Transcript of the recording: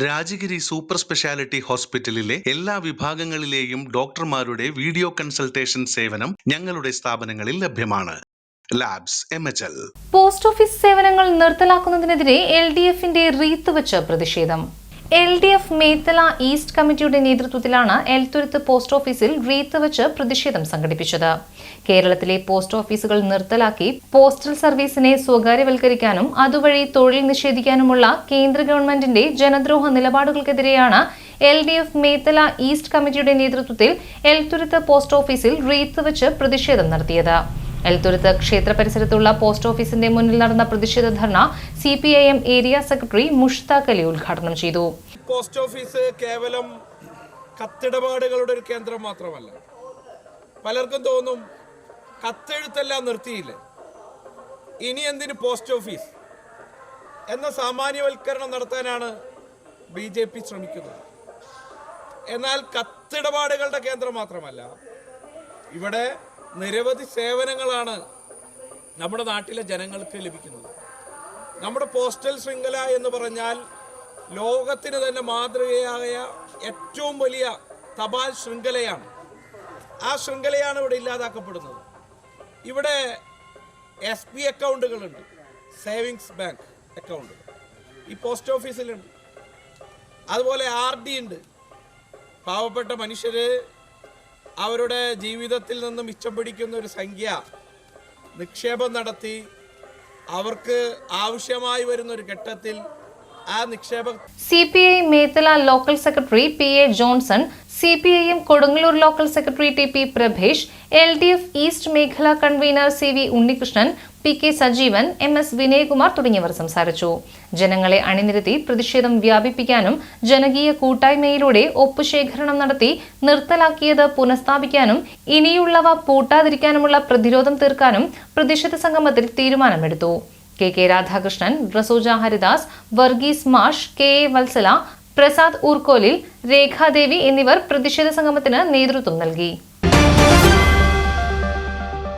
Rajagiri super speciality ഹോസ്പിറ്റലിലെ എല്ലാ വിഭാഗങ്ങളിലെയും ഡോക്ടർമാരുടെ വീഡിയോ കൺസൾട്ടേഷൻ സേവനം ഞങ്ങളുടെ സ്ഥാപനങ്ങളിൽ ലഭ്യമാണ്. ലാബ്സ് പോസ്റ്റ് ഓഫീസ് സേവനങ്ങൾ നിർത്തലാക്കുന്നതിനെതിരെ എൽ ഡി എഫിന്റെ റീത്ത് വെച്ച് പ്രതിഷേധം. L D F Methala east കമ്മിറ്റിയുടെ നേതൃത്വത്തിലാണ് എൽത്തുരുത്ത് പോസ്റ്റ് ഓഫീസിൽ റീത്ത് വെച്ച് പ്രതിഷേധം സംഘടിപ്പിച്ചത്. കേരളത്തിലെ പോസ്റ്റ് ഓഫീസുകൾ നിർത്തലാക്കി പോസ്റ്റൽ സർവീസിനെ സ്വകാര്യവൽക്കരിക്കാനും അതുവഴി തൊഴിൽ നിഷേധിക്കാനുമുള്ള കേന്ദ്ര ഗവൺമെന്റിന്റെ ജനദ്രോഹ നിലപാടുകൾക്കെതിരെയാണ് L D F Methala east കമ്മിറ്റിയുടെ നേതൃത്വത്തിൽ എൽത്തുരുത്ത് പോസ്റ്റ് ഓഫീസിൽ റീത്ത് വെച്ച് പ്രതിഷേധം നടത്തിയത്. എൽത്തുരുത്ത് ക്ഷേത്ര പരിസരത്തുള്ള പോസ്റ്റ് ഓഫീസിന്റെ മുന്നിൽ നടന്ന പ്രതിഷേധ ധർണ C P I M area secretary Mushtaq Ali ഉദ്ഘാടനം ചെയ്തു. പോസ്റ്റ് ഓഫീസ് കേവലം കത്തിടപാടുകളുടെ ഒരു കേന്ദ്രം മാത്രമല്ല. പലർക്കും തോന്നും കത്തെഴുത്തെല്ലാം നിർത്തിയില്ലേ? ഇനി എന്തിന് പോസ്റ്റ് ഓഫീസ്? എന്ന സാമാന്യവൽക്കരണം നടത്താനാണ് ബി ജെ പി ശ്രമിക്കുന്നത്. എന്നാൽ കത്തിടപാടുകളുടെ കേന്ദ്രം മാത്രമല്ല. ഇവിടെ നിരവധി സേവനങ്ങളാണ് നമ്മുടെ നാട്ടിലെ ജനങ്ങൾക്ക് ലഭിക്കുന്നത്. നമ്മുടെ പോസ്റ്റൽ ശൃംഖല എന്ന് പറഞ്ഞാൽ ലോകത്തിന് തന്നെ മാതൃകയായ ഏറ്റവും വലിയ തപാൽ ശൃംഖലയാണ്. ആ ശൃംഖലയാണ് ഇവിടെ ഇല്ലാതാക്കപ്പെടുന്നത്. ഇവിടെ S P അക്കൗണ്ടുകളുണ്ട്. Savings bank account. ഈ പോസ്റ്റ് ഓഫീസിലുണ്ട്. അതുപോലെ ആർ ഡി ഉണ്ട്. പാവപ്പെട്ട മനുഷ്യർ അവരുടെ ജീവിതത്തിൽ നിന്ന് മിച്ചം പിടിക്കുന്ന ഒരു സംഖ്യ നിക്ഷേപം നടത്തി അവർക്ക് ആവശ്യമായി വരുന്ന ഒരു ഘട്ടത്തിൽ ആ നിക്ഷേപം C P I Methala local secretary P A Johnson C P I M Kodungallur local secretary T P Prabhesh L D F east മേഖലാ convener C V Unnikrishnan P K Sajeevan M S Vinayakumar തുടങ്ങിയവർ സംസാരിച്ചു. ജനങ്ങളെ അണിനിരത്തി പ്രതിഷേധം വ്യാപിപ്പിക്കാനും ജനകീയ കൂട്ടായ്മയിലൂടെ ഒപ്പുശേഖരണം നടത്തി നിർത്തലാക്കിയത് പുനഃസ്ഥാപിക്കാനും ഇനിയുള്ളവ പൂട്ടാതിരിക്കാനുമുള്ള പ്രതിരോധം തീർക്കാനും പ്രതിഷേധ സംഗമത്തിൽ തീരുമാനമെടുത്തു. കെ കെ രാധാകൃഷ്ണൻ റസോജ ഹരിദാസ് വർഗീസ് മാഷ് കെ എ വത്സല പ്രസാദ് ഊർക്കോലിൽ രേഖാദേവി എന്നിവർ പ്രതിഷേധ സംഗമത്തിന് നേതൃത്വം നൽകി.